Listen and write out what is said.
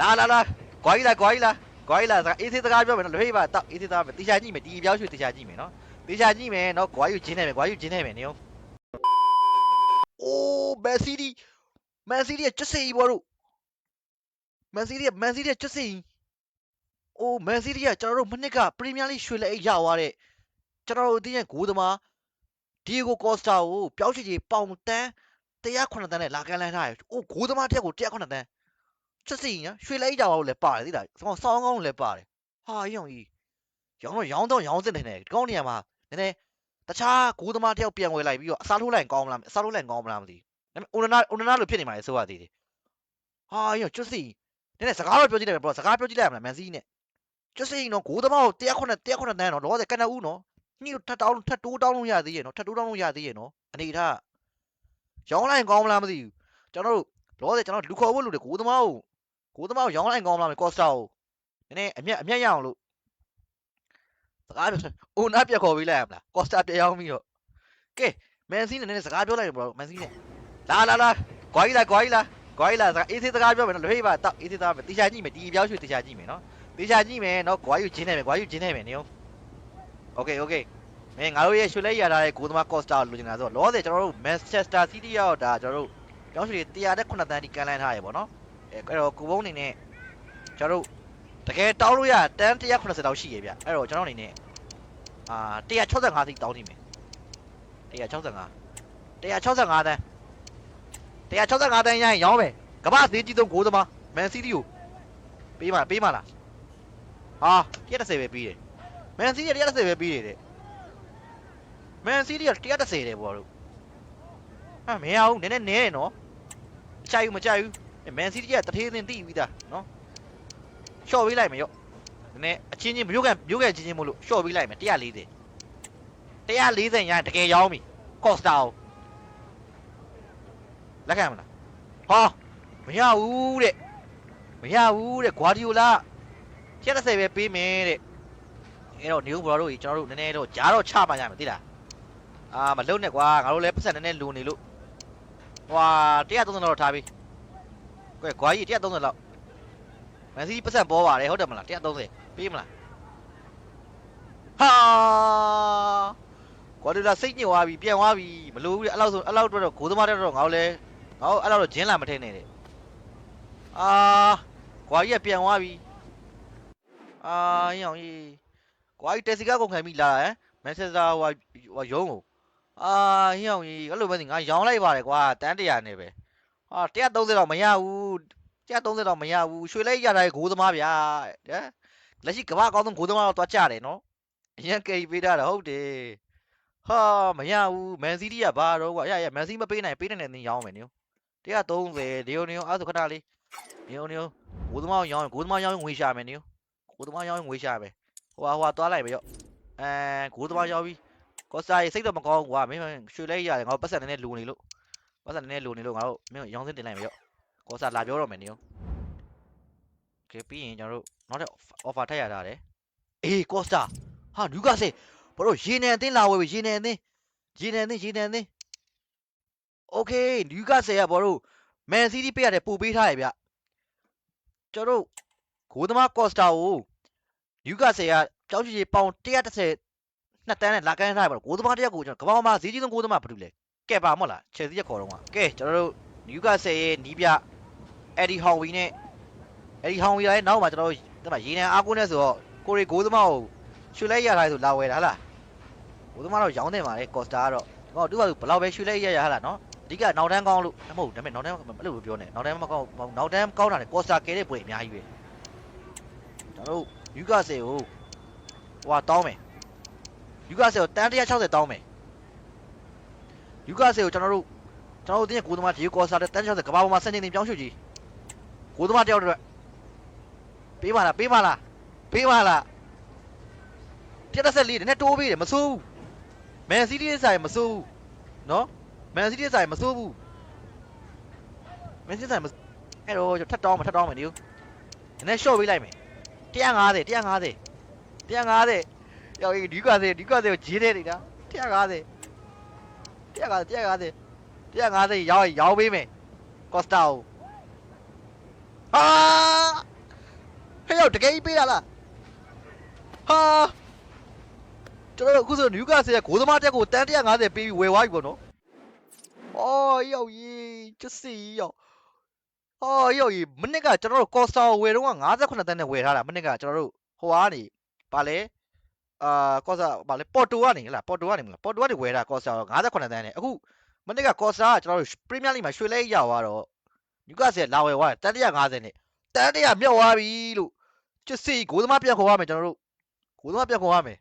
လာလာလာကွာကြီးလာကွာကြီးလာကွာကြီးလာစကားအေးသေးစကားပြောမယ်နော်လွေးပါတော့အေးသေးစကားပဲတေချာကြည့်မယ်ဒီပြောင်းရွှေ့တေချာကြည့်မယ်နော်တေချာကြည့်မယ်နော်ကွာယူဂျင်းနေမယ်ကွာယူဂျင်းနေမယ်နေအောင်အိုးမန်စီးတီးမန်စီးတီးကျက်စီဘောတို့မန်စီးတီးမန်စီးတီးကျက်စီအိုးမန်စီးတီးကကျွန်တော်တို့မနစ်ကပရီးမီးယားလိရွှေလက်အိတ်ရသွားတဲ့ကျွန်တော်တို့အသိရဲ့ဂိုးသမားဒီယိုကိုကောစတာကိုပြောင်းရွှေ့ကြီးပေါင်တန်း109တန်းနဲ့လာကန်လန်းထားတယ်။အိုးဂိုးသမားတစ်ယောက်ကို109တန်း ချက်စီညာရွှေလိုက်ကြပါလို့လည်းပါတယ်သိလား။ဆောင်းဆောင်းကောင်းလည်းပါတယ်။ဟာရောင်ကြီးရောင်းတော့ရောင်းတော့ရောင်းစစ်နေတယ်ဒီကောင်းနေရာမှာနည်းနည်းတခြားဂိုးသမားတစ်ယောက်ပြန်ဝယ်လိုက်ပြီးတော့အစားထိုးလိုက်ရင်ကောင်းမလားအစားထိုးလိုက်ရင်ကောင်းမလားမသိဘူး။ဒါပေမဲ့အိုနနာအိုနနာလိုဖြစ်နေမှာလေဆိုရသေးတယ်။ဟာရောချက်စီနည်းနည်းစကားတော့ပြောကြည့်လိုက်မယ်ဘရောစကားပြောကြည့်လိုက်ရမလားမန်စီးနဲ့ချက်စီနော်ဂိုးသမားကို109 109တန်းနော်လောဆယ်ကန်နဦးနော်ညို့ထပ်တောင်းထပ်တိုးတောင်းလို့ရသေးရဲ့နော်ထပ်တိုးတောင်းလို့ရသေးရဲ့နော်အနေထားရောင်းလိုက်ရင်ကောင်းမလားမသိဘူးကျွန်တော်တို့လောဆယ်ကျွန်တော်လူခေါ်ဖို့လူတွေဂိုးသမားကို ကိုသမားကိုရောင်းလိုက်ကောင်းမလားမေကော့စတာကိုနည်းနည်းအမျက်အမျက်ရအောင်လို့စကားပြောအိုနာပြက်ခေါ်ပေးလိုက်ရမလားကော့စတာပြက်ရောင်းပြီးတော့ကဲမန်စီးနဲ့နည်းနည်းစကားပြောလိုက်တော့မန်စီးနဲ့လာလာလာကွာကြီးလာကွာကြီးလာကွာကြီးလာစကားအေးသေးစကားပြောမယ်နော်လွေးပါတော့အေးသေးစကားပဲတေချာကြည့်မယ်ဒီပြောင်းရွှေ့တေချာကြည့်မယ်နော်တေချာကြည့်မယ်နော်ကွာယူဂျင်းနေမယ်ကွာယူဂျင်းနေမယ်နေအောင်โอเคโอเคမင်းငါတို့ရဲ့ရွှေလဲရထားတဲ့ကိုသမားကော့စတာကိုလိုချင်တာဆိုတော့လောဆယ်ကျွန်တော်တို့မန်ချက်စတာစီးတီးရောက်ဒါကျွန်တော်တို့ပြောင်းရွှေ့109တန်းဒီကန်လန်းထားရပေါ့နော် အဲအဲ့တော့ကိုဘုံအနေနဲ့ကျွန်တော်တို့တကယ်တောင်းလို့ရတန်း180တောင်းရှိရဗျအဲ့တော့ကျွန်တော်အနေနဲ့အာ165သိတောင်းနေမယ်165 165တန်း165တန်းရရင်ရောင်းမယ်ကမ္ဘာဈေးကြီးဆုံးဂိုးသမားမန်စီးတီးကိုပေးပါပေးပါလားဟာ130ပဲပေးတယ်မန်စီးတီး130ပဲပေးတယ်တဲ့မန်စီးတီးက130တယ်ဘောတို့ဟာမရဘူးနည်းနည်းနည်းနော်မကြိုက်ဘူးမကြိုက်ဘူး မန်စီးတီးကတထေးစင်တိပြီးသားနော်ရှော့ပေးလိုက်မယ်ရော့နည်းနည်းအချင်းချင်းမြို့ကန်မြို့ကန်ချင်းချင်းမို့လို့ရှော့ပေးလိုက်မယ်140 140ရရင်တကယ်ရောင်းပြီကော့စတာကိုလက်ခံမလားဟာမရဘူးတဲ့မရဘူးတဲ့ဂွာဒီယိုလာ130ပဲပေးမယ်တဲ့အဲ့တော့နေဦးဘရောတို့ကြီးကျွန်တော်တို့နည်းနည်းတော့ဂျားတော့ချပါရမယ်သိလားအာမလုံနဲ့ကွာငါတို့လည်းပတ်စံနည်းနည်းလိုနေလို့ဟွာ130တော့ထားပြီ ကွယ်ဂွာကြီး130လောက်မန်စီးပတ်စံပေါ်ပါတယ်ဟုတ်တယ်မလား130ပေးမလားဟာကွာဒီလာစိတ်ညစ်သွားပြီပြန်သွားပြီမလိုဘူးလေအဲ့လောက်ဆိုအဲ့လောက်တော့ဂိုးသမားတဲ့တော့ငါတို့လဲငါတို့အဲ့လောက်တော့ဂျင်းလာမထိန်နဲ့တဲ့အာဂွာကြီးကပြန်သွားပြီအာဟင်းအောင်ကြီးဂွာကြီးတက်စီကကုန်ခံပြီလားဟမ်မန်ချက်စတာဟိုဟိုရုံးကိုအာဟင်းအောင်ကြီးအဲ့လိုပဲငါရောင်းလိုက်ပါတယ်ကွာတန်းတရာနဲ့ပဲ ဟာ130တော့မရဘူး130တော့မရဘူးရွှေလိုက်ရတာဂိုးသမားဗျာတဲ့လက်ရှိကမ္ဘာအကောင်းဆုံးဂိုးသမားတော့တွားကြတယ်နော်အရင်ကယ်ပေးထားတာဟုတ်တယ်ဟာမရဘူးမန်စီးတီးကဘာတော့ကွာရရမန်စီးမပေးနိုင်ပေးနိုင်တဲ့သင်ရောင်းမယ်နင်130ဒီယိုနီယိုအဲ့ဆိုခဏလေးဒီယိုနီယိုဂိုးသမားရောင်းဂိုးသမားရောင်းငွေရှာမယ်နင်ဂိုးသမားရောင်းငွေရှာမယ်ဟိုဟာဟိုဟာတွားလိုက်ပဲရော့အဲဂိုးသမားရောင်းပြီးကော့စတာရေးစိတ်တော့မကောင်းဘူးကွာမင်းရွှေလိုက်ရတယ်ငါပတ်စံနည်းနည်းလိုနေလို့ ပတ်စံနည်းနည်းလိုနေလို့ငါတို့မင်းရောင်းစင်းတင်လိုက်မယ်ရော့ ကောစာလာပြောတော့မယ်နေရောကဲပြီးရင်ကျွန်တော်တို့နောက်ထပ် offer ထပ်ရတာတယ်အေးကောစတာဟာနူကာဆေဘတို့ရေနံအသင်းလာဝယ်ပြီရေနံအသင်းရေနံအသင်းရေနံအသင်းโอเคနူကာဆေကဘောတို့မန်စီးတီးပေးရတယ်ပို့ပေးထားရဗျကျွန်တော်တို့ဂိုးသမားကောစတာကိုနူကာဆေကကြောက်ချီချီပေါင်130နှစ်တန်းနဲ့လာကန်းထားရပါတော့ဂိုးသမားတစ်ယောက်ကိုကျွန်တော်ကမ္ဘာမှာဈေးကြီးဆုံးဂိုးသမားဘာလို့လဲ ကဲပါမဟုတ်လားချယ်ဆီရက်ခေါ်တော့ကကဲကျွန်တော်တို့နယူကာဆယ်ရဲ့နီးပြအဲ့ဒီဟောင်ဝီနဲ့အဲ့ဒီဟောင်ဝီလည်းနောက်မှာကျွန်တော်တို့ဒီမှာရေနံအားကိုးနေဆိုတော့ကိုရီဂိုးသမားကိုရွှေလိုက်ရတာဆိုလာဝယ်တာဟလားဂိုးသမားတော့ရောင်းနေပါလေကော့စတာကတော့ဟောသူကဘလောက်ပဲရွှေလိုက်ရရဟလားနော်အဓိကနောက်တန်းကောင်းလို့မဟုတ်ဒါပေမဲ့နောက်တန်းအဲ့လိုပြောနေနောက်တန်းမကောင်းနောက်တန်းကောင်းတာလေကော့စတာကဲတဲ့ပွဲအများကြီးပဲကျွန်တော်တို့နယူကာဆယ်ကိုဟိုဟာတောင်းမယ်နယူကာဆယ်ကိုတန်း160တောင်းမယ်န ယူကာဆယ်ကိုကျွန်တော်တို့ကျွန်တော်တို့တင်းကိုသမားဒီကောစာတဲ့တန်း60ကဘာပေါ်မှာစနေနေပြောင်းရွှေ့ကြီးကိုသမားတယောက်တည်းပေးပါလားပေးပါလားပေးပါလားတက်တက်ဆက်လေးနည်းနည်းတိုးပေးတယ်မစိုးဘူးမန်စီးတီးရဲ့ဆိုင်မစိုးဘူးနော်မန်စီးတီးရဲ့ဆိုင်မစိုးဘူးမန်စီးတီးဆိုင်မအဲ့တော့ထပ်တောင်းမယ်ထပ်တောင်းမယ်ဒီနည်းနည်းရှော့ပေးလိုက်မယ်150 150 150ရောက်ဒီကွာစေဒီကွာစေကိုဂျင်းနေနေတာ150 150 150 150ရောင်းရင်ရောင်းပေးမယ်ကော့စတာကိုဟာတို့တကယ်ကြီးပေးတာလားဟာကျွန်တော်တို့အခုဆိုနယူကာဆယ်ကဂိုးသမားတက်ကိုတန်း150ပေးပြီးဝယ်သွားပြီပေါ့နော်အော်ရောက်ကြီးချစ်စီရောက်အော်ရောက်ကြီးမနစ်ကကျွန်တော်တို့ကော်စတာကိုဝယ်တော့က58တန်းနဲ့ဝယ်ထားတာမနစ်ကကျွန်တော်တို့ဟိုကနေပါလဲ အာကော့စာပါလဲပေါ်တိုကနေဟလားပေါ်တိုကနေမလားပေါ်တိုကနေဝယ်တာကော့စတာကို58တန်းနဲ့အခုမနစ်ကကော့စတာကကျွန်တော်တို့ပရီးမီးယားလိမှာရွှေလဲရောက်သွားတော့နယူကာဆယ်လာဝယ်သွားတယ်တန်း150နဲ့တန်း100မြောက်သွားပြီလို့ချစ်စီဂိုးသမားပြန်ခေါ်ရမယ်ကျွန်တော်တို့ဂိုးသမားပြန်ခေါ်ရမယ်